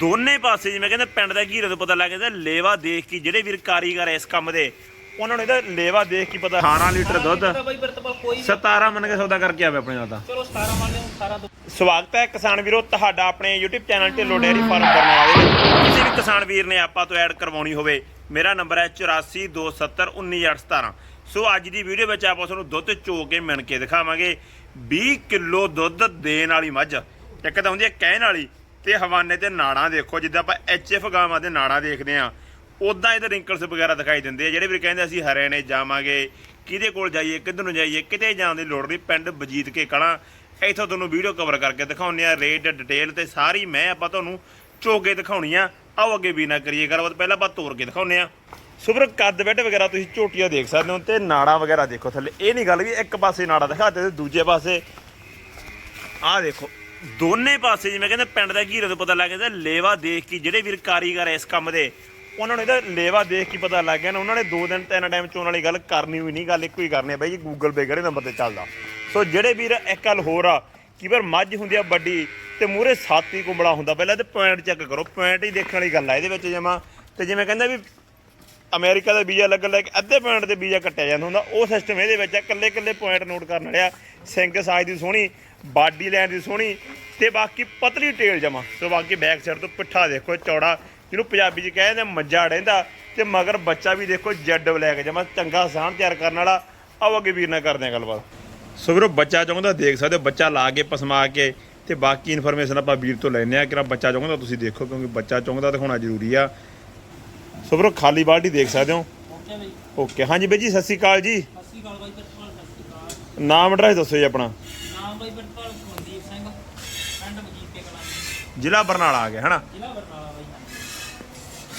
ਦੋਨੇ ਪਾਸੇ ਜਿਵੇਂ ਕਹਿੰਦੇ ਪਿੰਡ ਦਾ ਘੀਰੇ ਤੋਂ ਪਤਾ ਲੱਗ ਜਾਂਦਾ ਲੇਵਾ ਦੇਖ ਕੇ ਜਿਹੜੇ ਵੀਰ ਕਾਰੀਗਰ ਐ ਇਸ ਕੰਮ ਦੇ ਉਹਨਾਂ ਨੂੰ ਇਹਦਾ ਲੇਵਾ ਦੇਖ ਕੇ ਪਤਾ 18 ਲੀਟਰ ਦੁੱਧ ਤਾਂ ਬਾਈ ਵਰਤਪਾਲ ਕੋਈ 17 ਮੰਨ ਕੇ ਸੌਦਾ ਕਰਕੇ ਆਵੇ ਆਪਣੇ ਨਾਲ ਤਾਂ। ਚਲੋ 17 ਮੰਨ ਲਿਓ 18 ਤੋਂ ਸਵਾਗਤ ਹੈ ਕਿਸਾਨ ਵੀਰੋ ਤੁਹਾਡਾ ਆਪਣੇ YouTube channel Dhillon dairy farm ਦੇ ਵਿੱਚ ਕਿਸੇ ਵੀ ਕਿਸਾਨ ਵੀਰ ਨੇ ਆਪਾਂ ਤੋਂ ਐਡ ਕਰਵਾਉਣੀ ਹੋਵੇ ਮੇਰਾ ਨੰਬਰ ਹੈ 8427191817 ਸੋ ਅੱਜ ਦੀ ਵੀਡੀਓ ਵਿੱਚ ਆਪਾਂ ਤੁਹਾਨੂੰ ਦੁੱਧ ਚੋ ਕੇ ਮਿਣ ਕੇ ਦਿਖਾਵਾਂਗੇ। 20 ਕਿਲੋ ਦੁੱਧ ਦੇਣ ਵਾਲੀ ਮੱਝ ਇੱਕ ਤਾਂ ਹੁੰਦੀ ਹੈ ਕਹਿਣ ਵਾਲੀ ਤੇ ਹਵਾਨੇ ਤੇ ਨਾੜਾਂ ਦੇਖੋ, ਜਿੱਦਾਂ ਆਪਾਂ ਐਚਐਫ ਗਾਵਾਂ ਦੇ ਨਾੜਾਂ ਦੇਖਦੇ ਆ ਉਦਾਂ ਇਹਦੇ ਰਿੰਕਲਸ ਵਗੈਰਾ ਦਿਖਾਈ ਦਿੰਦੇ ਆ, ਜਿਹੜੇ ਵੀ ਕਹਿੰਦੇ ਅਸੀਂ ਹਰਿਆਣੇ ਜਾਵਾਂਗੇ, ਕਿਹਦੇ ਕੋਲ ਜਾਈਏ, ਕਿੱਧਰ ਨੂੰ ਜਾਈਏ, ਕਿਤੇ ਜਾਣ ਦੀ ਲੋੜ ਨਹੀਂ, ਪਿੰਡ ਬਜੀਤ ਕੇ ਕਲਾਂ, ਇੱਥੋਂ ਤੁਹਾਨੂੰ ਵੀਡੀਓ ਕਵਰ ਕਰਕੇ ਦਿਖਾਉਂਦੇ ਆ ਰੇਟ ਡਿਟੇਲ ਤੇ ਸਾਰੀ ਮੈਂ ਆਪਾਂ ਤੁਹਾਨੂੰ ਚੋਗੇ ਦਿਖਾਉਣੀ ਆ ਆਓ ਅੱਗੇ ਵੀ ਨਾ ਕਰੀਏ ਗੱਲਬਾਤ, ਪਹਿਲਾਂ ਆਪਾਂ ਤੋਰ ਕੇ ਦਿਖਾਉਂਦੇ ਆ ਸੁਬਰ, ਕੱਦ ਬੈੱਡ ਵਗੈਰਾ ਤੁਸੀਂ ਝੋਟੀਆਂ ਦੇਖ ਸਕਦੇ ਹੋ ਤੇ ਨਾੜਾ ਵਗੈਰਾ ਦੇਖੋ ਥੱਲੇ। ਇਹ ਨਹੀਂ ਗੱਲ ਵੀ ਇੱਕ ਪਾਸੇ ਨਾੜਾ ਦਿਖਾਤੇ ਤੇ ਦੂਜੇ ਪਾਸੇ। ਆਹ ਦੇਖੋ ਦੋਨੇ ਪਾਸੇ ਜਿਵੇਂ ਕਹਿੰਦੇ ਪਿੰਡ ਦਾ ਘੀਰੇ ਤੋਂ ਪਤਾ ਲੱਗ ਜਾਂਦਾ, ਲੇਵਾ ਦੇਖ ਕੇ ਜਿਹੜੇ ਵੀਰ ਕਾਰੀਗਰ ਐ ਇਸ ਕੰਮ ਦੇ, ਉਹਨਾਂ ਨੂੰ ਇਹਦਾ ਲੇਵਾ ਦੇਖ ਕੇ ਪਤਾ ਲੱਗ ਗਿਆ ਨਾ, ਉਹਨਾਂ ਨੇ ਦੋ ਦਿਨ ਤਿੰਨ ਟਾਈਮ ਚੋਣ ਵਾਲੀ ਗੱਲ ਕਰਨੀ ਹੋਈ ਨਹੀਂ, ਗੱਲ ਇੱਕੋ ਹੀ ਕਰਨੀ ਹੈ ਬਾਈ ਜੀ ਗੂਗਲ ਪੇ ਕਿਹੜੇ ਨੰਬਰ ਤੇ ਚੱਲਦਾ। ਸੋ ਜਿਹੜੇ ਵੀਰ ਇੱਕ ਗੱਲ ਹੋਰ ਆ, ਕਿ ਪਰ ਮੱਝ ਹੁੰਦੀ ਆ ਵੱਡੀ ਤੇ ਮੂਰੇ ਸਾਤੀ ਕੁੰਬੜਾ ਹੁੰਦਾ, ਪਹਿਲਾਂ ਤੇ ਪੁਆਇੰਟ ਚੈੱਕ ਕਰੋ ਪੁਆਇੰਟ ਹੀ ਦੇਖਣ ਵਾਲੀ ਗੱਲ ਆ, ਇਹਦੇ ਵਿੱਚ ਜਮਾ ਤੇ ਜਿਵੇਂ ਕਹਿੰਦਾ ਵੀ ਅਮਰੀਕਾ ਦਾ ਵੀਜ਼ਾ ਲੱਗਣ ਲੱਗ ਅੱਧੇ ਪੁਆਇੰਟ ਤੇ ਵੀਜ਼ਾ ਕੱਟਿਆ ਜਾਂਦਾ ਹੁੰਦਾ। ਉਹ ਸਿਸਟਮ ਇਹਦੇ ਵਿੱਚ ਆ ਕੱਲੇ ਕੱਲੇ ਪੁਆਇੰਟ ਨੋਟ ਕਰਨ ਵਾਲਿਆ ਸਿੰਕ ਸਾਜ ਦੀ ਸੋਹਣੀ, ਬਾਡੀ ਲਾਈਨ ਦੀ ਸੋਹਣੀ, ਤੇ ਬਾਕੀ ਪਤਲੀ ਟੇਲ ਜਮਾ। ਸੋ ਬਾਕੀ ਬੈਕ ਸਾਈਡ ਤੋਂ ਪਿੱਠਾ ਦੇਖੋ, ਚੌੜਾ, ਜਿਹਨੂੰ ਪੰਜਾਬੀ 'ਚ ਕਹਿੰਦੇ ਆ ਮੱਜਾ ਡੈਂਦਾ ਤੇ ਮਗਰ ਬੱਚਾ ਵੀ ਦੇਖੋ, ਜੈਡ ਬਲੈਕ ਜਮਾ, ਚੰਗਾ ਸਾਹ ਤਿਆਰ ਕਰਨ ਵਾਲਾ। ਆਓ ਅੱਗੇ ਵੀਰ ਨਾਲ ਕਰਦੇ ਆ ਗੱਲਬਾਤ। ਸੋ ਵੀਰੋ, ਬੱਚਾ ਚਾਹੁੰਦਾ ਦੇਖ ਸਕਦੇ ਹੋ, ਬੱਚਾ ਲਾ ਕੇ, ਪਸਮਾ ਕੇ, ਤੇ ਬਾਕੀ ਇਨਫੋਰਮੇਸ਼ਨ ਆਪਾਂ ਵੀਰ ਤੋਂ ਲੈਣੇ ਆ। ਕਿ ਬੱਚਾ ਚਾਹੁੰਦਾ ਤੁਸੀਂ ਦੇਖੋ, ਕਿਉਂਕਿ ਬੱਚਾ ਚਾਹੁੰਦਾ ਦਿਖਾਉਣਾ ਜ਼ਰੂਰੀ ਆ। ਸੋ ਵੀਰੋ ਖਾਲੀ ਬਾਲਟੀ ਦੇਖ ਸਕਦੇ ਹੋ? ਓਕੇ ਬਾਈ। ਓਕੇ ਹਾਂਜੀ ਬਾਈ ਜੀ ਸਤਿ ਸ਼੍ਰੀ ਅਕਾਲ ਜੀ। ਸਤਿ ਸ਼੍ਰੀ ਅਕਾਲ ਬਾਈ ਵਰਤਪਾਲ ਸਤਿ ਸ਼੍ਰੀ ਅਕਾਲ। ਨਾਮ ਐਡਰੈਸ ਦੱਸੋ ਜੀ ਆਪਣਾ। ਨਾਮ ਬਾਈ ਵਰਤਪਾਲ ਮਨਦੀਪ ਸਿੰਘ ਪਿੰਡ ਮਜੀਦ ਕੇ ਕਲਾਂ ਜ਼ਿਲ੍ਹਾ ਬਰਨਾਲਾ ਆ ਗਿਆ ਹਨਾ? ਜ਼ਿਲ੍ਹਾ ਬਰਨਾਲਾ ਬਾਈ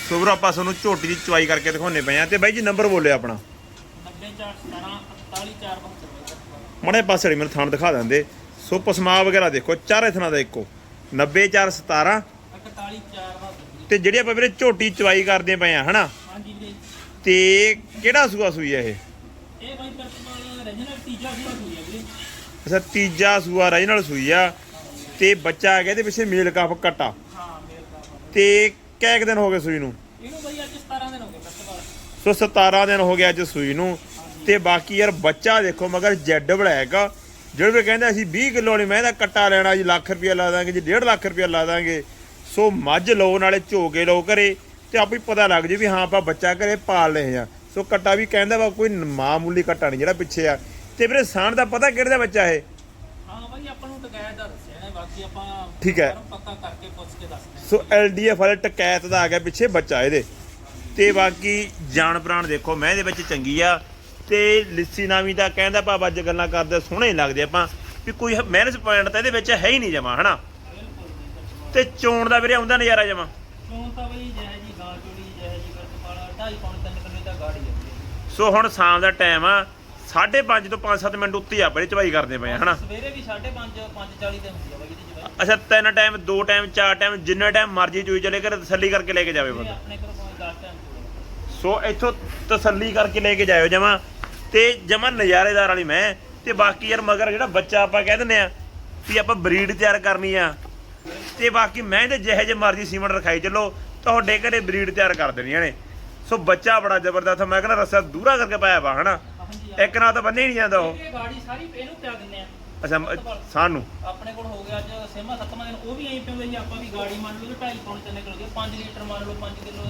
ਸੋ ਵੀਰੋ ਆਪਾਂ ਤੁਹਾਨੂੰ ਝੋਟੀ ਦੀ ਚੁਆਈ ਕਰਕੇ ਦਿਖਾਉਣੇ ਪਏ ਆ ਤੇ ਬਾਈ ਜੀ ਨੰਬਰ ਬੋਲਿਓ ਆਪਣਾ। 90417 48472 ਬਾਈ ਮੜੇ ਪਾਸੇ ਵਾਲੀ ਮੈਨੂੰ ਥਾਣ ਦਿਖਾ ਦਿੰਦੇ। ਸੋ ਪਸਮਾ ਵਗੈਰਾ ਦੇਖੋ ਚਾਰੇ ਥਣਾ ਦਾ ਇੱਕੋ। 90417 41472 ਤੇ ਜਿਹੜੀ ਆਪਾਂ ਵੀਰੇ ਝੋਟੀ ਚੁਆਈ ਕਰਦੇ ਪਏ ਆ ਹਨਾ? ਹਾਂਜੀ ਵੀਰੇ। ਤੇ ਕਿਹੜਾ ਸੂਆ ਸੂਈ ਆ ਇਹ? ਇਹ ਬਾਈ ਰੀਜਨਲ ਤੀਜਾ ਸੂਆ ਸੂਈ ਹੈ ਵੀਰੇ। ਅੱਛਾ ਤੀਜਾ ਸੂਆ ਰਾਜ ਨਾਲ ਸੂਈ ਆ। ਤੇ ਬੱਚਾ ਆ ਗਿਆ ਇਹਦੇ ਪਿੱਛੇ ਮੇਲ ਕਾਫ ਕੱਟਾ। ਹਾਂ ਮੇਰੇ ਦਾ ਤੇ ਕਿੰਨੇ ਦਿਨ ਹੋ ਗਏ ਸੂਈ ਨੂੰ? ਇਹਨੂੰ ਬਾਈ ਅੱਜ 17 ਦਿਨ ਹੋ ਗਏ ਸੋ 17 ਦਿਨ ਹੋ ਗਿਆ ਅੱਜ ਸੂਈ ਨੂੰ। ਤੇ ਬਾਕੀ ਯਾਰ ਬੱਚਾ ਦੇਖੋ ਮਗਰ ਜੈਡ ਬਲੈਕ। ਜਿਹੜੇ ਕਹਿੰਦੇ ਅਸੀਂ 20 ਕਿਲੋ ਵਾਲੀ ਮੈਂ ਦਾ ਕੱਟਾ ਲੈਣਾ ਜੀ ਲੱਖ ਰੁਪਇਆ ਲਾ ਦਾਂਗੇ ਜੀ 1.5 ਲੱਖ ਰੁਪਇਆ ਲਾ ਦਾਂਗੇ। ਸੋ ਮੱਝ ਲਓ ਨਾਲੇ ਝੋਕੇ ਲਓ ਘਰੇ ਤੇ ਆਪੇ ਪਤਾ ਲੱਗ ਜੇ ਵੀ ਹਾਂ ਆਪਾਂ ਬੱਚਾ ਘਰੇ ਪਾਲ ਲਏ ਆ ਸੋ ਕੱਟਾ ਵੀ ਕਹਿੰਦਾ ਵਾ ਕੋਈ ਮਾਮੂਲੀ ਕੱਟਾ ਨਹੀਂ ਜਿਹੜਾ ਪਿੱਛੇ ਆ। ਤੇ ਵੀਰੇ ਸਾਣ ਦਾ ਪਤਾ ਕਿਹੜੇ ਦਾ ਬੱਚਾ ਇਹ? ਹਾਂ ਬਾਈ ਆਪਾਂ ਨੂੰ ਟਕਾਇਤ ਦਾ ਦੱਸਿਆ ਨੇ ਬਾਕੀ ਆਪਾਂ ਠੀਕ ਹੈ। ਸਾਰਾ ਪੱਕਾ ਕਰਕੇ ਪੁੱਛ ਕੇ ਦੱਸਦੇ ਹਾਂ ਸੋ ਐਲਡੀਐਫ ਵਾਲੇ ਟਕੈਤ ਦਾ ਆ ਗਿਆ ਪਿੱਛੇ ਬੱਚਾ ਇਹਦੇ। ਤੇ ਬਾਕੀ ਜਾਨ ਪ੍ਰਾਣ ਦੇਖੋ ਮੈਂ ਇਹਦੇ ਵਿੱਚ ਚੰਗੀ ਆ। ਤੇ ਲਿੱਸੀ ਨਾਮੀ ਦਾ ਕਹਿੰਦਾ ਭਾਵ ਅੱਜ ਗੱਲਾਂ ਕਰਦੇ ਸੋਹਣੇ ਲੱਗਦੇ ਆਪਾਂ। ਵੀ ਕੋਈ ਮੈਰਿਜ ਪੁਆਇੰਟ ਤਾਂ ਇਹਦੇ ਵਿੱਚ ਹੈ ਹੀ ਨਹੀਂ ਜਮਾ ਹਨਾ? ਤੇ ਚੋਣ ਦਾ ਵੀਰੇ ਆਉਂਦਾ ਨਜ਼ਾਰਾ ਜਮਾ। ਕਿਉਂ ਤਾਂ ਬਈ ਜੈ ਜੀ ਗਾਂ ਚੋੜੀ ਜੈ ਜੀ ਵਰਤਪਾਲ 2.5 ਪੌਣੇ 3 ਕਿਲੋ ਦਾ ਗਾੜੀ ਹੈ ਵੀਰੇ। ਸੋ ਹੁਣ ਸ਼ਾਮ ਦਾ ਟਾਈਮ ਆ 5:30 ਤੋਂ 5-7 ਮਿੰਟ ਉੱਤੇ ਆ ਬੜੇ ਚਵਾਈ ਕਰਦੇ ਪਏ ਆ ਹਨਾ? ਸਵੇਰੇ ਵੀ 5:30 5:40 ਤੇ ਹੁੰਦੀ ਹੈ ਬਾਈ ਜਵਾਈ ਅੱਛਾ ਤਿੰਨ ਟਾਈਮ ਦੋ ਟਾਈਮ ਚਾਰ ਟਾਈਮ ਜਿੰਨਾ ਟਾਈਮ ਮਰਜ਼ੀ ਚੋਈ ਚਲੇ ਕਰ ਤਸੱਲੀ ਕਰਕੇ ਲੈ ਕੇ ਜਾਵੇ ਬੰਦਾ। ਆਪਣੇ ਕੋਲ ਕੋਈ 10 ਟਾਈਮ ਚੋੜਾ ਸੋ ਇੱਥੋਂ ਤਸੱਲੀ ਕਰਕੇ ਲੈ ਕੇ ਜਾਇਓ ਜਮਾ। ਤੇ ਜਮਾ ਨਜ਼ਾਰੇਦਾਰ ਵਾਲੀ ਮੈਂ। ਤੇ ਬਾਕੀ ਯਾਰ ਮਗਰ ਜਿਹੜਾ ਬੱਚਾ ਆਪਾਂ ਕਹਿ ਦਿੰਦੇ ਆ ਵੀ ਆਪਾਂ ਬਰੀਡ ਤਿਆਰ ਕਰਨੀ ਆ। ਤੇ ਬਾਕੀ ਮੈਂ ਤੇ ਜਿਹੇ ਜੇ ਮਰਜ਼ੀ ਸੀਮੈਂਟ ਰਖਾਈ ਚੱਲੋ ਤੁਹਾਡੇ ਘਰੇ ਬਰੀਡ ਤਿਆਰ ਕਰ ਦੇਣੀਆਂ ਨੇ। ਸੋ ਬੱਚਾ ਬੜਾ ਜ਼ਬਰਦਸਤ ਮੈਂ ਕਹਿੰਦਾ ਰੱਸਾ ਦੂਰਾ ਕਰਕੇ ਪਾਇਆ ਵਾ ਹਨਾ? ਇੱਕ ਨਾਲ ਤਾਂ ਬੰਨੇ ਹੀ ਨਹੀਂ ਜਾਂਦਾ ਉਹ। ਇਹ ਗਾੜੀ ਸਾਰੀ ਇਹਨੂੰ ਪਿਆ ਦਿੰਦੇ ਆ। ਅੱਛਾ ਮ- ਸਾਨੂੰ? ਆਪਣੇ ਕੋਲ ਹੋ ਗਿਆ ਅੱਜ ਸੇਮਾ ਸੱਤਵਾਂ ਦਿਨ ਉਹ ਵੀ ਐਂ ਪਿਉਂਦੇ ਜੀ ਆਪਾਂ ਵੀ ਗਾੜੀ ਮੰਨ ਲਓ 2.5 ਪੌਣੇ 3 ਕਿਲੋ ਦੀ 5 ਲੀਟਰ ਮੰਨ ਲਓ 5 ਕਿਲੋ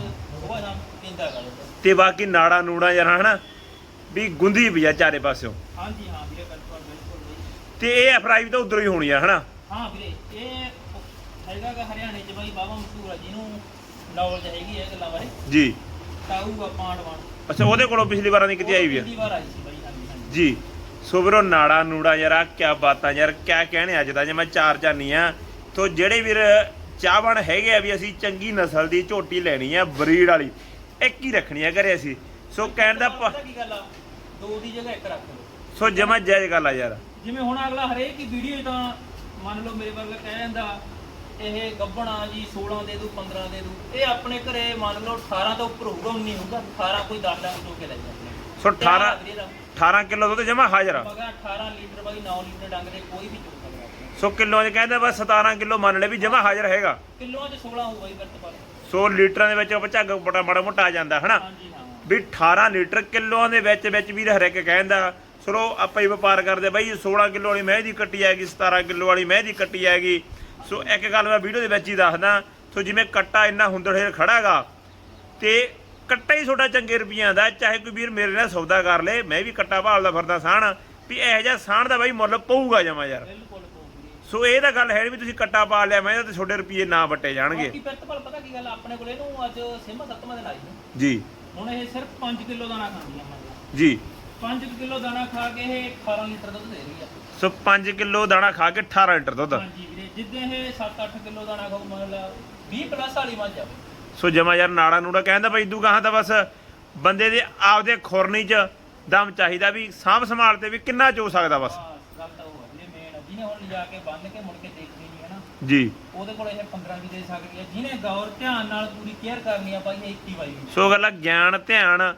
ਉਹ ਆਮ ਪੀਂਦਾ ਹੈਗਾ ਦੁੱਧ। ਤੇ ਬਾਕੀ ਨਾੜਾ ਨੂੜਾ ਯਾਰ ਹਨਾ? ਵੀ ਗੁੰਦੀ ਵੀ ਆ ਚਾਰੇ ਪਾਸਿਓਂ। ਹਾਂਜੀ ਹਾਂ ਵੀਰੇ ਬਿਲਕੁਲ ਬਿਲਕੁਲ। ਤੇ ਇਹ ਐਫਰਾਈ ਤਾਂ ਉਧਰੋਂ ਹੀ ਹੋਣੀ ਆ ਹਨਾ? ਹਾਂ ਵੀਰੇ ਇਹ ਹੈਗਾ ਗਾ ਹਰਿਆਣੇ ਚ ਬਾਈ ਬਾਬਾ ਮਸ਼ਹੂਰ ਆ ਜਿਹਨੂੰ ਨੌਲੇਜ ਹੈਗੀ ਹੈ ਗੱਲਾਂ ਬਾਰੇ। ਜੀ। ਤਾਊਗਾ ਪਾਂਡਵਾਨ ਅੱਛਾ ਉਹਦੇ ਕੋਲੋਂ ਪਿਛਲੀ ਵਾਰਾਂ ਦੀ ਕਿਤੇ ਆਈ ਵੀ ਆ? ਪਿਛਲੀ ਵਾਰ ਆਈ ਸੀ ਬਾਈ ਹਾਂਜੀ ਹਾਂਜੀ। ਜੀ। ਸੋ ਵੀਰੋ ਨਾੜਾ ਨੂੜਾ ਯਾਰ ਆ ਕੀ ਬਾਤਾਂ ਯਾਰ ਕਿਆ ਕਹਿਣੇ ਅੱਜ ਦਾ? ਜੇ ਮੈਂ ਚਾਰ ਚਾਨੀ ਆ ਤੋ ਜਿਹੜੇ ਵੀਰ ਚਾਹਵਣ ਹੈਗੇ ਆ ਵੀ ਅਸੀਂ ਚੰਗੀ ਨਸਲ ਦੀ ਝੋਟੀ ਲੈਣੀ ਆ ਬਰੀਡ ਵਾਲੀ ਇੱਕ ਹੀ ਰੱਖਣੀ ਆ ਘਰੇ ਅਸੀਂ। ਸੋ ਕਹਿਣ ਦਾ ਪ- ਪਤਾ ਕੀ ਗੱਲ ਆ? ਦੋ ਦੀ ਜਗ੍ਹਾ ਇੱਕ ਰੱਖ ਲਓ। ਸੋ ਜਮਾ ਜਾਇਜ਼ ਗੱਲ ਆ ਯਾਰ। ਜਿਵੇਂ ਹੁਣ ਅਗਲਾ ਹਰੇਕ ਹੀ ਵੀਡੀਓ ਤਾਂ ਮੰਨ ਲਓ ਮੇਰੇ ਵਰਗਾ ਕਹਿ ਜਾਂਦਾ ਇਹ ਗੱਬਣਾ ਜੀ 16 ਦੇ ਦੂ 15 ਦੇ ਦੂ ਇਹ ਆਪਣੇ ਘਰੇ ਮੰਨ ਲਓ 18 ਤੋਂ ਉੱਪਰ ਹੋਊਗਾ 19 ਹੋਊਗਾ 18 ਕੋਈ 10 ਡੰਗ ਚੋ ਕੇ ਲੈ ਜਾਂਦੇ ਸੋ 18 18 ਕਿਲੋ ਦੁੱਧ ਜਮਾ ਹਾਜ਼ਰ ਆ। ਮਗਾ 18 ਲੀਟਰ ਬਾਈ 9 ਲੀਟਰ ਡੰਗ ਦੇ ਕੋਈ ਵੀ ਚੋ ਸਕਦਾ। ਸੋ ਸੋ ਕਿਲੋਆਂ 'ਚ ਕਹਿੰਦਾ ਬਸ 17 ਕਿਲੋ ਮੰਨ ਲੈ ਵੀ ਜਮਾ ਹਾਜ਼ਰ ਹੈਗਾ। ਕਿਲੋਆਂ 'ਚ 16 ਹੋਊਗਾ ਜੀ ਵਰਤਪਾਲ ਸੋ ਲੀਟਰਾਂ ਦੇ ਵਿੱਚ ਉਹ ਝੱਗ ਬੜਾ ਮਾੜਾ ਮੋਟਾ ਆ ਜਾਂਦਾ ਹਨਾ? ਵੀ 18 ਲੀਟਰ ਕਿਲੋਆਂ ਦੇ ਵਿੱਚ ਵਿੱਚ ਵੀ ਹਰੇਕ ਕਹਿੰਦਾ ਚਲੋ ਆਪਾਂ ਹੀ ਵਪਾਰ ਕਰਦੇ ਬਾਈ 16 ਕਿਲੋ ਵਾਲੀ ਮਹਿ ਦੀ ਕੱਟੀ ਆਏਗੀ 17 ਕਿਲੋ ਵਾਲੀ ਮਹਿ ਦੀ ਕੱਟੀ ਆਏਗੀ। ਸੋ ਇੱਕ ਗੱਲ ਮੈਂ ਵੀਡੀਓ ਦੇ ਵਿੱਚ ਹੀ ਦੱਸਦਾ ਸੋ ਜਿਵੇਂ ਕੱਟਾ ਇੰਨਾ ਹੁੰਦੜੇਰ ਖੜਾਗਾ ਤੇ ਕੱਟਾ ਹੀ ਤੁਹਾਡਾ ਚੰਗੇ ਰੁਪਈਆਂ ਦਾ ਚਾਹੇ ਕੋਈ ਵੀਰ ਮੇਰੇ ਨਾਲ ਸੌਦਾ ਕਰ ਲੇ ਮੈਂ ਵੀ ਕੱਟਾ ਭਾਲਦਾ ਫਿਰਦਾ ਸਾਣ ਵੀ ਇਹੋ ਜਿਹਾ ਸਾਣ ਦਾ ਬਾਈ ਮੁੱਲ ਪਊਗਾ ਜਮਾ ਯਾਰ। ਸੋ ਇਹ ਤਾਂ ਗੱਲ ਹੈ ਵੀ ਤੁਸੀਂ ਕੱਟਾ ਪਾ ਲਿਆ ਮੈਂ ਤੇ ਤੁਹਾਡੇ ਰੁਪਈਏ ਨਾ ਵੱਟੇ ਜਾਣਗੇ। ਬਾਕੀ ਵਰਤਪਾਲ ਪਤਾ ਕੀ ਗੱਲ ਆ, ਆਪਣੇ ਕੋਲ ਇਹਨੂੰ ਅੱਜ ਸਿਮਾ ਸੱਤਵਾਂ ਦਿਨ ਆਈ। ਜੀ। ਹੁਣ ਇਹ ਸਿਰਫ 5 ਕਿਲੋ ਦਾਣਾ ਖਾਂਦੀਆਂ ਮੰਨ ਜੀ। 5 ਕਿਲੋ ਦਾਣਾ ਖਾ ਕੇ ਇਹ 18 ਲੀਟਰ ਦੁੱਧ ਦੇ ਰਹੀ ਆ। ਸੋ 5 ਕਿਲੋ ਦਾਣਾ ਖਾ ਕੇ 18 ਲੀਟਰ ਦੁੱਧ। ਹਾਂਜੀ ਜਿੱਦਾਂ ਇਹ 7-8 ਕਿਲੋ ਦਾਣਾ ਖਾਊ ਮੰਨ ਲਾ 20 ਪਲੱਸ ਵਾਲੀ ਮੱਝ ਆ। ਸੋ ਜਮਾ ਯਾਰ ਨਾੜਾ ਨੂੜਾ ਕਹਿੰਦਾ ਬਈ ਇਦੂ ਗਾਹਾਂ ਤਾਂ ਬਸ ਬੰਦੇ ਦੇ ਆਪਦੇ ਖੁਰਨੀ 'ਚ ਦਮ ਚਾਹੀਦਾ ਵੀ ਸਾਂਭ ਸੰਭਾਲ ਤੇ ਵੀ ਕਿੰਨਾ ਚੋ ਸਕਦਾ ਬਸ। ਹਾਂ ਗੱਲ ਤਾਂ ਉਹ ਹੈ ਮੇਨ ਜਿਹਨੇ ਹੁਣ ਲਿਜਾ ਕੇ ਬੰਨ ਕੇ ਮੁੜ ਕੇ ਦੇਖਣੀ ਨਹੀਂ ਹੈ ਨਾ। ਜੀ। ਉਹਦੇ ਕੋਲ ਇਹ 15 ਵੀ ਦੇ ਸਕਦੀ ਹੈ ਜਿਹਨੇ ਗੌਰ ਧਿਆਨ ਨਾਲ ਪੂਰੀ ਕੇਅਰ ਕਰਨੀ ਆ ਬਾਈ ਇਹ 21 ਵਾਈ ਸੋ ਗੱਲ ਆ ਗਿਆਨ ਧਿਆਨ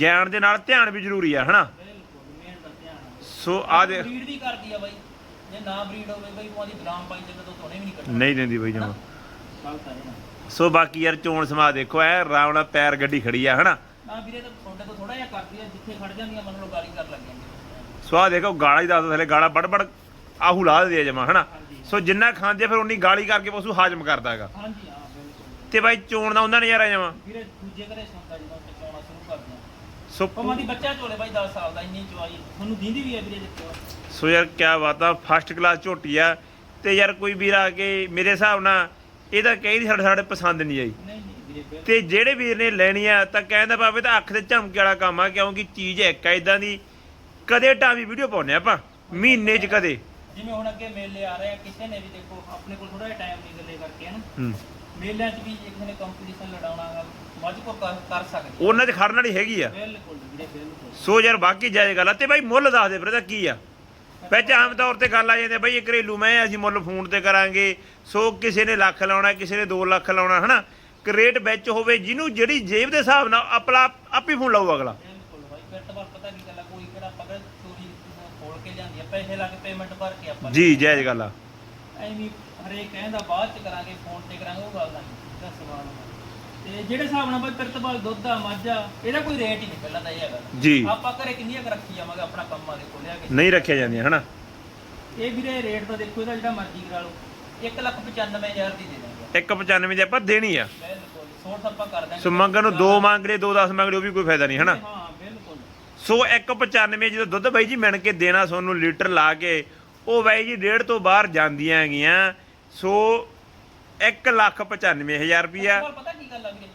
ਗਿਆਨ ਦੇ ਨਾਲ ਧਿਆਨ ਵੀ ਜ਼ਰੂਰੀ ਆ ਹਨਾ? ਬਿਲਕੁਲ ਮੇਨ ਦਾ ਧਿਆਨ ਸੋ ਆ ਦੇ ਬਰੀਡ ਵੀ ਕਰਦੀ ਆ ਬਾਈ। ਜੇ ਨਾ ਬਰੀਡ ਹੋਵੇ ਬਾਈ ਉਹਦੀ ਗ੍ਰਾਮ ਪਾਈ ਜਿਵੇਂ ਤੋਂ ਥੋੜੇ ਵੀ ਨਹੀਂ ਕੱਢਣਾ। ਨਹੀਂ ਦਿੰਦੀ ਬਈ ਜਮਾ। ਨਾ ਸੋ ਬਾਕੀ ਯਾਰ ਚੋਣ ਸਮਾ ਦੇਖੋ ਐ ਆਰਾਮ ਨਾਲ ਪੈਰ ਗੱਡੀ ਖੜੀ ਆ ਹਨਾ? ਨਾ ਵੀਰੇ ਤਾਂ ਤੁਹਾਡੇ ਤੋਂ ਥੋੜਾ ਜਿਹਾ ਕਰਦੀ ਆ ਜਿੱਥੇ ਖੜ ਜਾਂਦੀਆਂ ਮੰਨ ਲਓ ਗਾਲੀ ਕਰ ਲੱਗ ਜਾਂਦੀ ਸੋ ਆ ਦੇਖੋ ਗਾਲਾਂ ਹੀ ਦੱਸ ਥਲੇ ਗਾਲਾਂ ਬੜ ਬੜ ਆਹੂ ਲਾ ਦਿੰਦੀ ਆ ਜਮਾ ਹਨਾ? ਸੋ ਜਿੰਨਾ ਖਾਂਦੇ ਫਿਰ ਉਨੀ ਗਾਲੀ ਕਰਕੇ ਪਸ਼ੂ ਹਾਜ਼ਮ ਕਰਦਾ ਹੈਗਾ। ਹਾਂਜੀ ਹਾਂ ਬਿਲਕੁਲ। ਤੇ ਬਾਈ ਚੋਣ ਦਾ ਉਹਨਾਂ ਨਜ਼ਾਰਾ ਜਮਾ। ਵੀਰੇ ਦੂਜੇ ਘਰੇ ਸੌਂਦਾ ਜਦੋਂ ਚਕਾਉਣਾ ਸ਼ੁਰੂ ਕਰਦੇ ਆ ਸੋ ਪਵਾਂ ਦੀ ਬੱਚਾ ਝੋਲੇ ਬਾਈ 10 ਸਾਲ ਦਾ ਇੰਨੀ ਚਵਾਈ ਤੁਹਾਨੂੰ ਦੀਂਦੀ ਵੀ ਹੈ ਵੀਰੇ ਜਿੱਥੇ ਸੋ ਯਾਰ ਕਿਆ ਬਾਤ ਆ ਫਸਟ ਕਲਾਸ ਝੋਟੀ ਆ। ਤੇ ਯਾਰ ਕੋਈ ਵੀਰ ਆ ਕੇ ਮੇਰੇ ਹਿਸਾਬ ਨਾਲ ਇਹਦਾ ਕਈ ਸਾਡੇ ਸਾਡੇ ਪਸੰਦ ਨਹੀਂ ਆਈ। ਨਹੀਂ ਨਹੀਂ ਵੀਰੇ ਬਿਲਕੁਲ। ਤੇ ਜਿਹੜੇ ਵੀਰ ਨੇ ਲੈਣੀ ਆ ਤਾਂ ਕਹਿੰਦਾ ਪਾਵੇ ਤਾਂ ਅੱਖ ਦੇ ਝਮਕੇ ਵਾਲਾ ਕੰਮ ਆ ਕਿਉਂਕਿ ਚੀਜ਼ ਇੱਕ ਆ ਇਦਾਂ ਦੀ ਕਦੇ ਟਾਵੀ ਵੀਡੀਓ ਪਾਉਨੇ ਆਪਾਂ ਮਹੀਨੇ 'ਚ ਕਦੇ। ਜਿਵੇਂ ਹੁਣ ਅੱਗੇ ਮੇਲੇ ਆ ਰਹੇ ਆ ਕਿਸੇ ਨੇ ਵੀ ਦੇਖੋ ਆਪਣੇ ਕੋਲ ਥੋੜਾ ਜਿਹਾ ਟਾਈਮ ਨਹੀਂ ਗੱਲੇ ਕਰਕੇ ਹਨ ਹੂੰ। ਮੇਲਿਆਂ 'ਚ ਵੀ ਜੇ ਕਿਸੇ ਨੇ ਕੰਪੀਟੀਸ਼ਨ ਲੜਾਉਣਾ ਗਾ, ਮੱਝ ਕੋ ਕਰ ਕਰ ਸਕਦੇ ਉਹਨਾਂ 'ਚ ਖੜਨ ਵਾਲੀ ਹੈਗੀ ਆ। ਬਿਲਕੁਲ ਵੀਰੇ ਬਿਲਕੁਲ। ਸੋ ਯਾਰ ਬਾਕੀ ਜਾਇਜ਼ ਗੱਲ ਆ। ਤੇ ਬਾਈ ਮੁੱਲ ਦੱਸ ਦੇ ਇਹਦਾ ਕੀ ਆ? ਵਿੱਚ ਆਮ ਤੌਰ ਤੇ ਗੱਲ ਆ ਜਾਂਦੀ ਬਈ ਇਹ ਘਰੇਲੂ ਮੈਂ ਅਸੀਂ ਮੁੱਲ ਫੋਨ ਤੇ ਕਰਾਂਗੇ। ਸੋ ਕਿਸੇ ਨੇ ਲੱਖ ਲਾਉਣਾ ਕਿਸੇ ਨੇ 2 ਲੱਖ ਲਾਉਣਾ ਹਨਾ? ਰੇਟ ਵਿੱਚ ਹੋਵੇ ਜਿਹਨੂੰ ਜਿਹੜੀ ਜੇਬ ਦੇ ਹਿਸਾਬ ਨਾਲ ਆਪਣਾ ਆਪ ਹੀ ਫੋਨ ਲਾਊ ਅਗਲਾ। ਬਿਲਕੁਲ ਬਾਈ ਫਿਰ ਤਾਂ ਬਸ ਪਤਾ ਕੀ ਗੱਲ ਆ ਕੋਈ ਕਿਹੜਾ ਪਕੜ ਚੋਰੀ ਖੋਲ ਕੇ ਜਾਂਦੀ ਆ ਪੈਸੇ ਲਾ ਕੇ ਪੇਮੈਂਟ ਭਰ ਕੇ ਆਪਾਂ ਜੀ ਜਾਇਜ਼ ਗੱਲ ਆ। ਐਵੇਂ ਹਰੇਕ ਕਹਿੰਦਾ ਬਾਅਦ ਚ ਕਰਾਂਗੇ ਫੋਨ ਤੇ ਕਰਾਂਗੇ ਉਹ ਗੱਲ ਨਹੀਂ। ਦਾ ਸਵਾਲ ਆ। ਤੇ ਜਿਹੜੇ ਹਿਸਾਬ ਨਾਲ ਬਾਈ ਪਿਰਤਪਾਲ ਦੁੱਧ ਆ ਮੱਝ ਆ ਇਹਦਾ ਕੋਈ ਰੇਟ ਹੀ ਨਹੀਂ ਪਹਿਲਾਂ ਤਾਂ ਇਹ ਹੈਗਾ। ਜੀ। ਆਪਾਂ ਘਰੇ ਕਿੰਨੀਆਂ ਕੁ ਰੱਖੀ ਜਾਵਾਂਗੇ ਆਪਣਾ ਕੰਮ ਆ ਦੇ ਖੋਲਿਆ ਕੇ। ਨਹੀਂ ਰੱਖਿਆ ਜਾਂਦੀਆਂ ਹਨਾ? ਇਹ ਵੀਰੇ ਰੇਟ ਤਾਂ ਦੇਖੋ ਇਹਦਾ ਜਿਹੜਾ ਮਰਜ਼ੀ ਕਰਾ ਲਓ। 195000 ਦੀ ਦੇ ਦਾਂਗੇ 195 ਦੀ ਆਪਾਂ ਦੇਣੀ ਆ। ਬਿਲਕੁਲ ਸੋਟ ਆਪਾਂ ਕਰ ਦਾਂਗੇ ਸੋ ਮੰਗਣ ਨੂੰ 2 ਮੰਗ ਲਏ 2 10 ਮੰਗ ਲਏ ਉਹ ਵੀ ਕੋਈ ਫਾਇਦਾ ਨਹੀਂ ਹਨਾ? ਹਾਂ ਬਿਲਕੁਲ। ਸੋ 195 ਜਦੋਂ ਦੁੱਧ ਬਾਈ ਜੀ ਮਿਣ ਕੇ ਦੇਣਾ ਤੁਹਾਨੂੰ ਲੀਟਰ ਲਾ ਕੇ ਉਹ ਬਾਈ ਜੀ ਡੇਢ ਤੋਂ ਬਾਹਰ ਜਾਂਦੀਆਂ ਹੈਗੀਆਂ। ਸੋ 1 ਲੱਖ 95000 ਰੁਪਿਆ ਪਰ ਪਤਾ ਕੀ ਗੱਲ ਆ ਵੀਰੇ?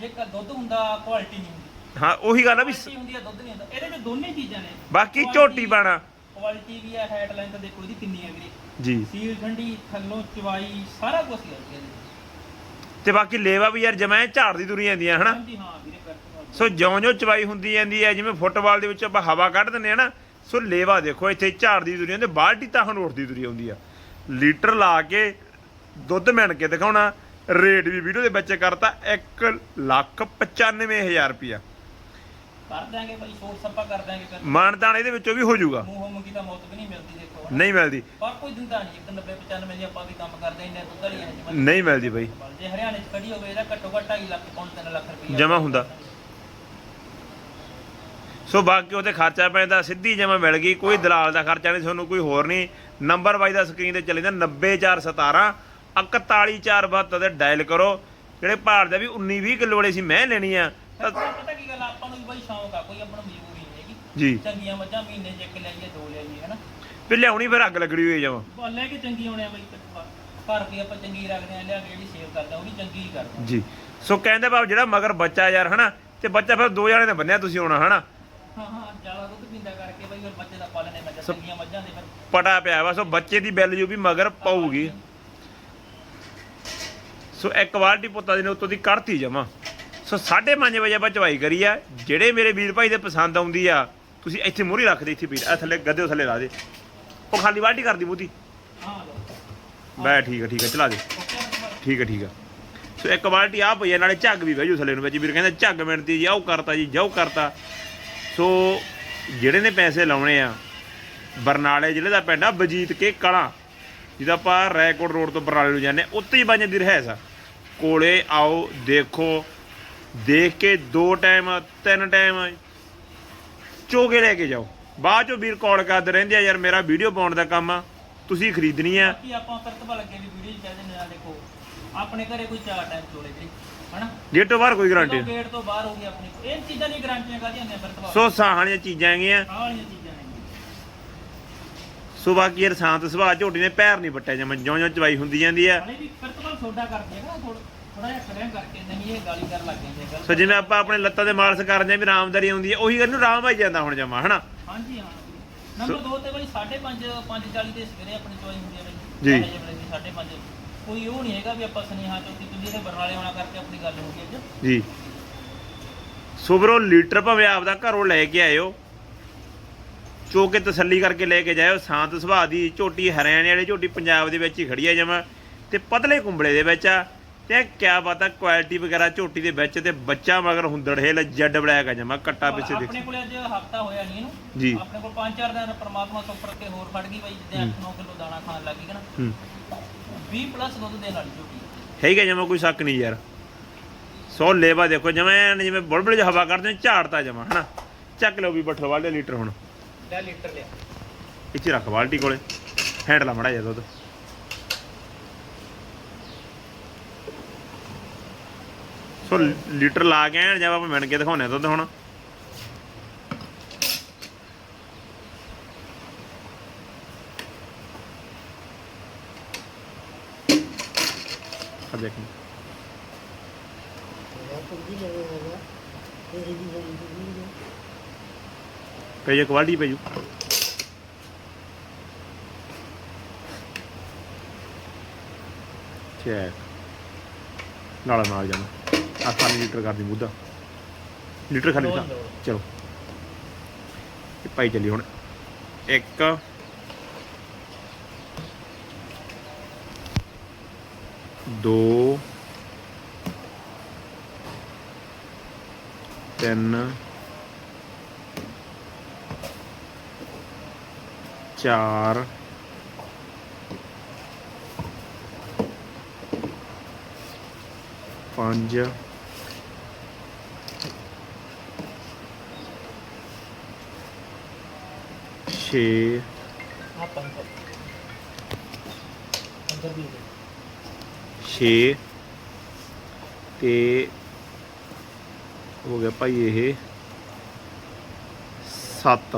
ਜੇ ਕ ਦੁੱਧ ਹੁੰਦਾ ਕੁਆਲਿਟੀ ਨਹੀਂ ਹੁੰਦੀ। ਹਾਂ ਉਹੀ ਗੱਲ ਆ ਵੀ ਸ- ਕੁਆਲਿਟੀ ਹੁੰਦੀ ਆ ਦੁੱਧ ਨਹੀਂ ਹੁੰਦਾ। ਇਹਦੇ ਚ ਦੋਨੇ ਚੀਜ਼ਾਂ ਨੇ। ਬਾਕੀ ਝੋਟੀ ਬਾਣਾ ਕੁਆਲਿਟੀ ਵੀ ਆ ਹੈਡ ਲੈਂਥ ਦੇਖੋ ਇਹਦੀ ਕਿੰਨੀ ਹੈ ਵੀਰੇ। ਜੀ। ਸੀਲ ਠੰਡੀ ਥੱਲੋਂ ਚਵਾਈ ਸਾਰਾ ਕੁਝ ਹੀ ਆ ਇਹਦੇ। ਤੇ ਬਾਕੀ ਲੇਵਾ ਵੀ ਯਾਰ ਜਮੈਂ ਝਾੜਦੀ ਤੁਰੀ ਜਾਂਦੀਆਂ ਹਨਾ? ਹਾਂਜੀ ਹਾਂ ਵੀਰੇ ਬਿਲਕੁਲ ਸੋ ਜਿਉਂ-ਜਿਉਂ ਚਵਾਈ ਹੁੰਦੀ ਜਾਂਦੀ ਹੈ ਜਿਵੇਂ ਫੁੱਟਬਾਲ ਦੇ ਵਿੱਚ ਆਪਾਂ ਹਵਾ ਕੱਢ ਦਿੰਦੇ ਆ ਨਾ ਸੋ ਲੇਵਾ ਦੇਖੋ ਇੱਥੇ ਝਾੜਦੀ ਤੁਰੀ ਜਾਂਦੀ ਬਾਲਟੀ ਤਾਂ ਹੁਣ ਉੱਠਦੀ ਤੁਰੀ ਆਉਂਦੀ ਆ। ਲੀਟਰ ਲਾ ਕੇ ਦੁੱਧ ਮਿਣ ਕੇ ਦਿਖਾਉਣਾ। ਰੇਟ ਵੀ ਵੀਡੀਓ ਦੇ ਵਿੱਚ ਕਰਤਾ 1 ਲੱਖ 95000 ਰੁਪਿਆ ਕਰ ਦਾਂਗੇ ਭਾਈ ਸੋਟ ਸੱਪਾ ਕਰ ਦਾਂਗੇ ਫਿਰ। ਮਾਨਤਾਨ ਇਹਦੇ ਵਿੱਚੋਂ ਵੀ ਹੋ ਜਾਊਗਾ। ਮੂੰਹੋਂ ਮੰਗੀ ਤਾਂ ਮੌਤ ਵੀ ਨਹੀਂ ਮਿਲਦੀ ਦੇਖੋ। ਨਹੀਂ ਮਿਲਦੀ। ਪਰ ਕੋਈ ਦਿੰਦਾ ਨਹੀਂ ਇੱਕ 90 95 ਦੀ ਆਪਾਂ ਵੀ ਕੰਮ ਕਰਦੇ ਇੰਨੇ ਦੁੱਧ ਵਾਲੀ ਹੈ ਜਿਵੇਂ ਨਹੀਂ ਮਿਲਦੀ ਬਈ। ਜੇ ਹਰਿਆਣੇ ਚ ਖੜੀ ਹੋਵੇ ਇਹਦਾ ਘੱਟੋ ਘੱਟ 2.5 ਲੱਖ ਪੌਂਡ 3 ਲੱਖ ਰੁਪਏ ਜਮਾਂ ਹੁੰਦਾ। ਸੋ ਬਾਕੀ ਉਹਤੇ ਖਰਚਾ ਪੈਂਦਾ ਸਿੱਧੀ ਜਮਾ ਮਿਲ ਗਈ ਕੋਈ ਦਲਾਲ ਦਾ ਖਰਚਾ ਨਹੀਂ ਤੁਹਾਨੂੰ ਕੋਈ ਹੋਰ ਨਹੀਂ। ਨੰਬਰ ਵਾਈ ਦਾ ਸਕਰੀਨ ਤੇ ਚੱਲੇ ਜਾਂਦਾ 90417 41472 ਤੇ ਡਾਇਲ ਕਰੋ। ਜਿਹੜੇ ਭਾਰ ਦਾ ਵੀ 19 20 ਕਿਲੋ ਵਾਲੇ ਸੀ ਮੈਂ ਲੈਣੀ ਆ। ਤਾਂ ਪਤਾ ਕੀ ਗੱਲ ਆਪਾਂ ਨੂੰ ਵੀ ਬਾਈ ਸ਼ੌਂਕ ਆ ਕੋਈ ਆਪਣਾ ਮਜਬੂਰੀ ਨਹੀਂ ਹੈਗੀ। ਜੀ। ਚੰਗੀਆਂ ਮੱਝਾਂ ਮਹੀਨੇ ਚ ਇੱਕ ਲਿਆਈਏ ਦੋ ਲਿਆਈਏ ਹਨਾ? ਵੀ ਲਿਆਉਣੀ ਫਿਰ ਅੱਗ ਲੱਗਣੀ ਹੋਈ ਬਾ ਲੈ ਕੇ ਚੰਗੀ ਆਉਣੇ ਆ ਬਾਈ ਘਰ ਦੀ ਆਪਾਂ ਚੰਗੀ ਰੱਖਦੇ ਆ ਲਿਆ ਕੇ ਜਿਹੜੀ ਸੇਵ ਕਰਦਾ ਉਹ ਵੀ ਚੰਗੀ ਹੀ ਕਰਦਾ। ਜੀ। ਸੋ ਕਹਿੰਦੇ ਬਾਬ ਜਿਹੜਾ ਮਗਰ ਬੱਚਾ ਯਾਰ ਹਨਾ? ਤੇ ਬੱਚਾ ਫਿਰ ਦੋ ਜਣੇ ਨੇ ਬੰਨਿਆ ਤੁਸੀਂ ਹੋਣਾ ਹਨਾ? ਹਾਂ ਹਾਂ ਜ਼ਿਆਦਾ ਦੁੱਧ ਪੀਂਦਾ ਕਰਕੇ ਬਾਈ ਫਿਰ ਬੱਚੇ ਦਾ ਪਾਲਣੇ ਮੈਂ ਚੰਗੀਆਂ ਮੱਝਾਂ ਦੇ ਫਿਰ ਪਟਾ ਪਿਆ ਵਾ ਸੋ ਬੱਚੇ ਦੀ ਬਿੱਲ ਜੋ ਵੀ ਮਗਰ ਪਾਊਗੀ। ਸੋ ਇੱਕ ਵਾਲਟੀ ਪੁੱਤਾ ਦੇ ਨੇ ਉੱਤੋਂ ਦੀ ਕੱਢਤੀ ਜਮਾ। ਸੋ 5:30 ਵਜੇ ਆਪਾਂ ਚਵਾਈ ਕਰੀ ਆ। ਜਿਹੜੇ ਮੇਰੇ ਵੀਰ ਭਾਈ ਦੇ ਪਸੰਦ ਆਉਂਦੀ ਆ ਤੁਸੀਂ ਇੱਥੇ ਮੂਹਰੇ ਰੱਖ ਦੇ ਇੱਥੇ ਵੀਰ ਆ ਥੱਲੇ ਗੱਦੇ ਥੱਲੇ ਲਾ ਦੇ। ਉਹ ਖਾਲੀ ਵਾਲਟੀ ਕਰਦੀ ਬੂਤੀ ਹਾਂ ਬੈ ਠੀਕ ਆ ਠੀਕ ਆ ਚਲਾ ਦੇ। ਠੀਕ ਆ ਠੀਕ ਆ। ਸੋ ਇੱਕ ਬਾਲਟੀ ਆ ਪਈ ਆ ਨਾਲੇ ਝੱਗ ਵੀ ਬਹਿ ਜੂ ਥੱਲੇ ਨੂੰ ਵਿੱਚ। ਵੀਰ ਕਹਿੰਦਾ ਝੱਗ ਮਿਣਦੀ ਜੀ ਆਹ ਕਰਤਾ ਜੀ ਜਾਓ ਕਰਤਾ। ਸੋ ਜਿਹੜੇ ਨੇ ਪੈਸੇ ਲਾਉਣੇ ਆ ਬਰਨਾਲੇ ਜ਼ਿਲ੍ਹੇ ਦਾ ਪਿੰਡ ਆ ਬਜੀਤ ਕੇ ਕਲਾਂ ਜਿਹਦਾ ਆਪਾਂ ਰੈਕੋਰਡ ਰੋਡ ਤੋਂ ਬਰਨਾਲੇ ਨੂੰ ਜਾਂਦੇ ਹਾਂ, ਉੱਤੇ ਹੀ ਬਾਈਆਂ ਦੀ ਰਹਿਸ ਆ। ਕੋਲੇ ਆਓ ਦੇਖੋ ਦੇਖ ਕੇ ਦੋ ਟਾਈਮ ਤਿੰਨ ਟਾਈਮ ਚੋਗੇ ਲੈ ਕੇ ਜਾਓ। ਬਾਅਦ ਚੋਂ ਵੀਰ ਕਾਲ ਕਰਦੇ ਰਹਿੰਦੇ ਆ ਯਾਰ ਮੇਰਾ ਵੀਡੀਓ ਪਾਉਣ ਦਾ ਕੰਮ ਆ ਤੁਸੀਂ ਖਰੀਦਣੀ ਆ। ਬਾਕੀ ਆਪਾਂ ਕਰਤਬਾ ਲੱਗੇ ਵੀ ਵੀਡੀਓ ਚ ਕਹਿ ਦਿੰਦੇ ਆ ਦੇਖੋ ਆਪਣੇ ਘਰੇ ਕੋਈ ਚਾਰ ਟਾਈਮ ਚੋਲੇ ਜੀ ਹਨਾ? ਗੇਟ ਤੋਂ ਬਾਹਰ ਕੋਈ ਗਾਰੰਟੀ ਜਦੋਂ ਗੇਟ ਤੋਂ ਬਾਹਰ ਹੋ ਗਈ ਆਪਣੀ ਇਹ ਚੀਜ਼ਾਂ ਦੀ ਗਾਰੰਟੀਆਂ ਕਾਹਦੀਆਂ ਹੁੰਦੀਆਂ ਕਰਤਬਾ ਸੋ ਸਾਹਾਂ ਚੀਜ਼ਾਂ ਹੈਗੀਆਂ। ਆਹ ਵਾਲੀਆਂ ਚੀਜ਼ਾਂ ਨੇ ਸੋ ਬਾਕੀ ਯਾਰ ਸ਼ਾਂਤ ਸੁਭਾਅ ਝੋਟੀ ਨੇ ਪੈਰ ਨਹੀਂ ਪੱਟਿਆ ਜਮ ਜਿਉਂ ਜਿਉਂ ਚਵਾਈ ਹੁੰਦੀ ਜਾਂਦੀ ਆ। ਹਲੇ ਵੀ ਕਰਤਬਾ ਸੋਡਾ ਕਰਦੇ ਨਾ ਥੋੜਾ ਥੋੜਾ ਜਿਹਾ ਖੜਿਆ ਕਰਕੇ ਨਹੀਂ ਇਹ ਗਾਲੀ ਕਰਨ ਲੱਗ ਜਾਂਦੇ ਸੋ ਜਿਵੇਂ ਆਪਾਂ ਆਪਣੇ ਲੱਤਾਂ ਦੇ ਮਾਲਸ਼ ਕਰਦੇ ਆ ਵੀ ਆਰਾਮਦਾਰੀ ਆਉਂਦੀ ਹੈ ਉਹੀ ਗੱਲ ਨੂੰ ਆਰਾਮ ਆਈ ਜਾਂਦਾ ਹੁਣ ਜਮਾ ਹਨਾ? ਹਾਂਜੀ ਹਾਂ। ਨੰਬਰ 2 ਤੇ ਬਈ 5:30 5:40 ਦੇ ਸਵੇਰੇ ਆਪਣੀ ਚੋਈ ਹੁੰਦੀ ਹੈ ਬਈ। ਜੀ। ਇਹੋ ਜਿਹੇ ਵੇਲੇ ਵੀ 5:30 ਕੋਈ ਉਹ ਨਹੀਂ ਹੈਗਾ ਵੀ ਆਪਾਂ ਸੁਨੇਹਾ ਚੋਕੀ ਤੁਸੀਂ ਇਹਦੇ ਬਰਨਾਲੇ ਆਉਣਾ ਕਰਕੇ ਆਪਣੀ ਗੱਲ ਹੋ ਗਈ ਅੱਜ। ਜੀ। ਸੋ ਵੀਰੋ ਲੀਟਰ ਭਾਵੇਂ ਆਪਦਾ ਘਰੋਂ ਲੈ ਕੇ ਆਇਓ ਚੋ ਕੇ ਤਸੱਲੀ ਕਰਕੇ ਲੈ ਕੇ ਜਾਇਓ, ਸ਼ਾਂਤ ਸੁਭਾਅ ਦੀ ਝੋਟੀ ਹਰਿਆਣੇ ਵਾਲੀ ਝੋਟੀ ਪੰਜਾਬ ਦੇ ਵਿੱਚ ਹੀ ਖੜੀ ਆ ਜਮਾ, ਤੇ ਪਤਲੇ ਕੁੰਬਲੇ ਦੇ ਵਿੱਚ ਆ। ਤੇ ਕਿਆ ਪਤਾ ਕੁਆਲਿਟੀ ਵਗੈਰਾ ਝੋਟੀ ਦੇ ਵਿੱਚ ਤੇ ਬੱਚਾ ਮਗਰ ਹੁੰਦੜ ਹੈ ਜੈਡ ਬਲੈਕ ਆ ਜਮਾ ਕੱਟਾ ਪਿੱਛੇ ਦੇਖ। ਆਪਣੇ ਕੋਲੇ ਅੱਜ ਹਫਤਾ ਹੋਇਆ ਨਹੀਂ ਇਹਨੂੰ। ਜੀ। ਆਪਣੇ ਕੋਲ 5-4 ਦਿਨ ਪ੍ਰਮਾਤਮਾ ਤੋਂ ਉੱਪਰ ਕੇ ਹੋਰ ਫੜ ਗਈ ਬਾਈ ਜਿੱਦੇ 8-9 ਕਿਲੋ ਦਾਣਾ ਖਾਣ ਲੱਗੀ ਨਾ। ਹੂੰ। 20 ਪਲੱਸ ਦੁੱਧ ਦੇਣ ਵਾਲੀ ਝੋਟੀ ਹੈਗਾ ਜਮਾ ਕੋਈ ਸ਼ੱਕ ਨਹੀਂ ਯਾਰ। ਸੋ ਲੇਵਾ ਦੇਖੋ ਜਿਵੇਂ ਜਿਵੇਂ ਬੁਲਬੁਲ ਜਿਹਾ ਹਵਾ ਕਰਦੇ ਝਾੜਤਾ ਜਮਾ ਹਨਾ। ਚੱਕ ਲਓ ਵੀ ਬੱਠਲ ਵਾਲੇ ਲੀਟਰ ਹੁਣ। ਲੈ ਲੀਟਰ ਲਿਆ। ਇੱਥੇ ਰੱਖ ਬਾਲਟੀ ਕੋਲੇ ਹੈਂਡਲਾ ਮੜਾ ਜਾ ਦੁੱਧ। ਸੋ ਲੀਟਰ ਲਾ ਕੇ ਆਏ ਜਦ ਆਪਾਂ ਮਿਣ ਕੇ ਦਿਖਾਉਣੇ ਦੁੱਧ ਹੁਣ। ਆ ਦੇਖ। ਪਈ ਕੁਆਲਿਟੀ ਪਈ ਜੂ ਚੈੱਕ ਨਾਲ ਨਾਲ ਜਾਣਾ। ਆ ਖਾਲੀ ਲੀਟਰ ਕਰਦੀ ਮੁੱਦਾ ਲੀਟਰ ਖਾਲੀ ਤਾਂ ਲਓ। ਚਲੋ। ਇਹ ਪਾਈ ਚੱਲੀ ਹੁਣ। ਇੱਕ। ਦੋ। ਤਿੰਨ। ਚਾਰ। ਪੰਜ। छे। ते हो गया भाई ये सत्त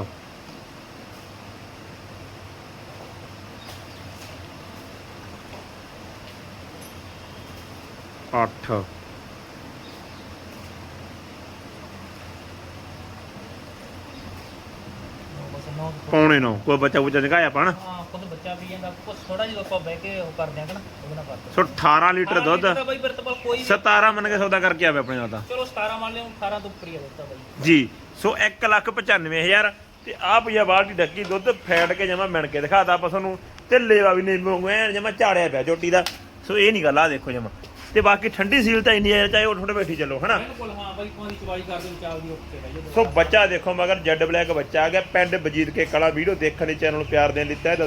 अठ ਪੌਣੇ ਨੌ। ਕੋਈ ਬੱਚਾ ਬੁੱਚਾ ਜਗਾਇਆ ਪਾਣ ਹਾਂ ਖੁਦ ਬੱਚਾ ਪੀ ਜਾਂਦਾ ਕੁਝ ਥੋੜਾ ਜਿਹਾ ਆਪਾਂ ਬਹਿ ਕੇ ਉਹ ਕਰਦੇ ਆ ਕਿ ਨਾ ਉਹਦੇ ਨਾਲ ਕਰਦੇ ਸੋ 18 ਲੀਟਰ ਦੁੱਧ ਦਾ ਬਾਈ ਵਰਤਪਾਲ ਕੋਈ ਵੀ 17 ਮੰਨ ਕੇ ਸੌਦਾ ਕਰਕੇ ਆਵੇ ਆਪਣੇ ਨਾਲ ਤਾਂ। ਚਲੋ 17 ਮੰਨ ਲਿਓ 18 ਤੋਂ ਉੱਪਰ ਹੀ ਆ ਦਿੱਤਾ ਬਾਈ। ਜੀ ਸੋ 195000 ਤੇ ਆ ਪਈਆ ਬਾਲਟੀ ਡੱਕੀ ਦੁੱਧ ਫੈਟ ਕੇ ਜਮਾ ਮਿਣ ਕੇ ਦਿਖਾਤਾ ਆਪਾਂ ਤੁਹਾਨੂੰ ਤੇ ਲੇਵਾ ਵੀ ਨਹੀਂ ਮੰਗੂ ਐ ਜਮਾ ਝਾੜਿਆ ਪਿਆ ਝੋਟੀ ਦਾ। ਸੋ ਇਹ ਨਹੀਂ ਗੱਲ ਆ ਦੇਖੋ ਜਮਾ। ਤੇ ਬਾਕੀ ਠੰਡੀ ਸੀਲ ਤਾਂ ਇੰਨੀ ਹੈ ਚਾਹੇ ਉਹ ਥੋੜੇ ਬੈਠੀ ਚੱਲੋ ਹਨਾ? ਬਿਲਕੁਲ ਹਾਂ ਬਾਈ ਕੋਈ ਚਵਾਈ ਕਰਦੇ ਵਿਚਾਲ ਦੀ ਓਕੇ ਹੈ ਸੋ ਬੱਚਾ ਦੇਖੋ ਮਗਰ ਜੈਡ ਬਲੈਕ ਬੱਚਾ ਆ ਗਿਆ ਪਿੰਡ ਵਜੀਦ ਕੇ ਕਲਾ ਵੀਡੀਓ ਦੇਖਣ ਲਈ ਚੈਨਲ ਨੂੰ ਪਿਆਰ ਦੇਣ ਲਈ ਤਹਿ ਦਿਲ ਤੋਂ